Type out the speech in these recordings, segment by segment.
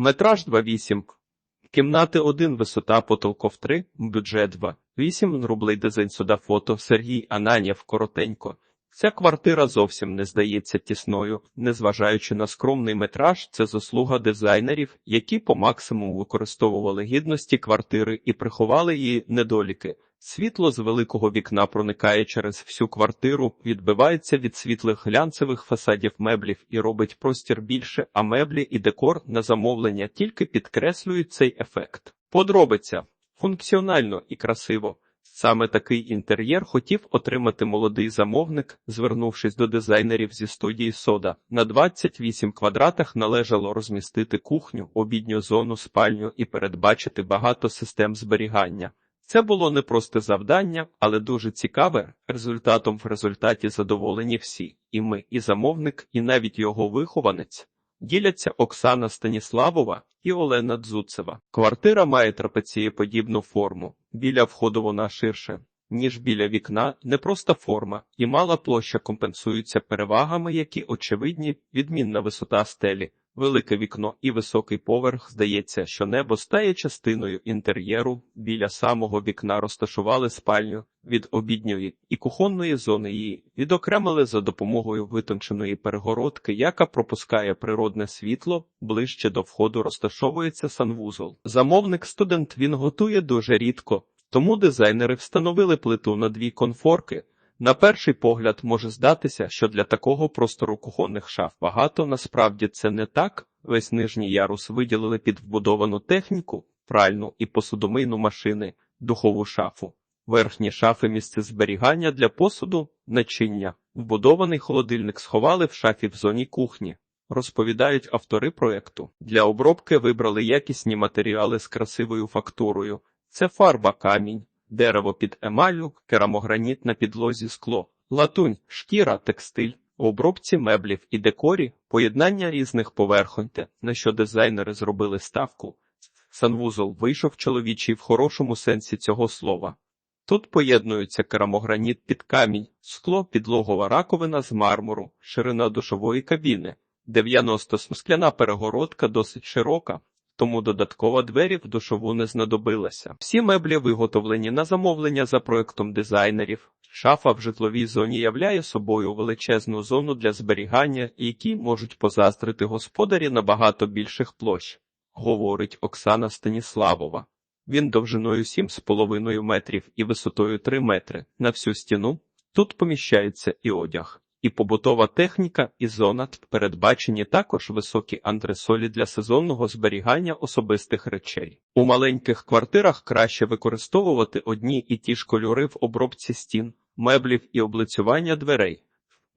Метраж 2,8. Кімнати 1, висота потолков 3, бюджет 2. 8 рублей дизайн суда фото Сергій Ананєв коротенько. Ця квартира зовсім не здається тісною, незважаючи на скромний метраж, це заслуга дизайнерів, які по максимуму використовували гідності квартири і приховали її недоліки. Світло з великого вікна проникає через всю квартиру, відбивається від світлих глянцевих фасадів меблів і робить простір більше, а меблі і декор на замовлення тільки підкреслюють цей ефект. Подробиця функціонально і красиво. Саме такий інтер'єр хотів отримати молодий замовник, звернувшись до дизайнерів зі студії Сода. На 28 квадратах належало розмістити кухню, обідню зону, спальню і передбачити багато систем зберігання. Це було не просте завдання, але дуже цікаве. Результатом в результаті задоволені всі, і ми, і замовник, і навіть його вихованець. Діляться Оксана Станіславова і Олена Дзуцева. Квартира має трапецієподібну форму. Біля входу вона ширше, ніж біля вікна, не просто форма, і мала площа компенсуються перевагами, які очевидні, відмінна висота стелі, велике вікно і високий поверх. Здається, що небо стає частиною інтер'єру. Біля самого вікна розташували спальню від обідньої і кухонної зони її відокремили за допомогою витонченої перегородки, яка пропускає природне світло. Ближче до входу розташовується санвузол. Замовник студент він готує дуже рідко, тому дизайнери встановили плиту на дві конфорки. На перший погляд може здатися, що для такого простору кухонних шаф багато, насправді це не так. Весь нижній ярус виділили під вбудовану техніку, пральну і посудомийну машини, духову шафу. Верхні шафи місце зберігання для посуду, начиння. Вбудований холодильник сховали в шафі в зоні кухні. Розповідають автори проекту. Для обробки вибрали якісні матеріали з красивою фактурою. Це фарба камінь, дерево під емалю, керамограніт на підлозі скло, латунь, шкіра, текстиль, обробці меблів і декорі, поєднання різних поверхонь, те, на що дизайнери зробили ставку. Санвузол вийшов чоловічий в хорошому сенсі цього слова. Тут поєднуються керамограніт під камінь, скло, підлогова раковина з мармуру, ширина душової кабіни, 90 скляна перегородка досить широка, тому додаткова двері в душову не знадобилася. Всі меблі виготовлені на замовлення за проектом дизайнерів. Шафа в житловій зоні являє собою величезну зону для зберігання, які можуть позаздрити господарі набагато більших площ, говорить Оксана Станіславова. Він довжиною 7,5 метрів і висотою 3 метри на всю стіну. Тут поміщається і одяг, і побутова техніка, і зона передбачені також високі антресолі для сезонного зберігання особистих речей. У маленьких квартирах краще використовувати одні і ті ж кольори в обробці стін, меблів і облицювання дверей.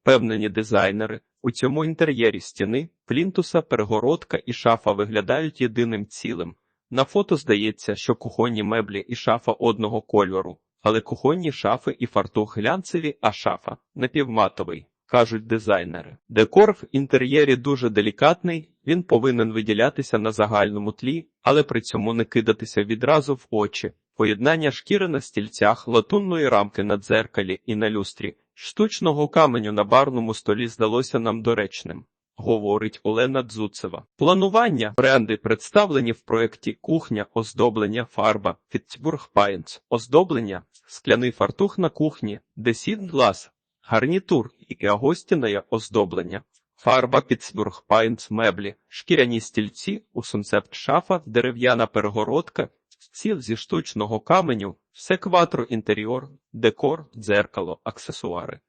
Впевнені дизайнери у цьому інтер'єрі стіни, плінтуса, перегородка і шафа виглядають єдиним цілим. На фото здається, що кухонні меблі і шафа одного кольору, але кухонні шафи і фартух глянцеві, а шафа напівматовий, кажуть дизайнери. Декор в інтер'єрі дуже делікатний, він повинен виділятися на загальному тлі, але при цьому не кидатися відразу в очі. Поєднання шкіри на стільцях, латунної рамки на дзеркалі і на люстрі, штучного каменю на барному столі здалося нам доречним говорить Олена Дзуцева. Планування. Бренди представлені в проєкті кухня, оздоблення, фарба, Фітцбург Пайнс, оздоблення, скляний фартух на кухні, десін глаз, гарнітур і гостіне оздоблення. Фарба Пітсбург Пайнс меблі, шкіряні стільці, у сунцепт шафа, дерев'яна перегородка, стіл зі штучного каменю, все кватро інтер'єр, декор, дзеркало, аксесуари.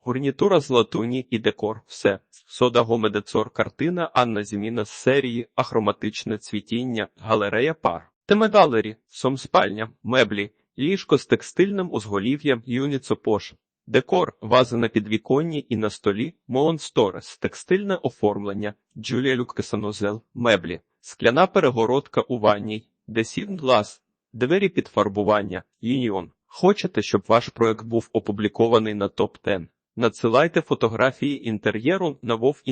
Гурнітура з латуні і декор, все. Сода Гомедецор картина, Анна Зіміна з серії, ахроматичне цвітіння, галерея пар. Темегалері, сомспальня, меблі, ліжко з текстильним узголів'ям, юніцопош. Декор, вази на підвіконні і на столі, Моонсторес, текстильне оформлення, Джулія Люккесанозел, меблі, скляна перегородка у ванній, Десін глаз, двері під фарбування, Юніон. Хочете, щоб ваш проект був опублікований на топ 10 Надсилайте фотографії інтер'єру на Вов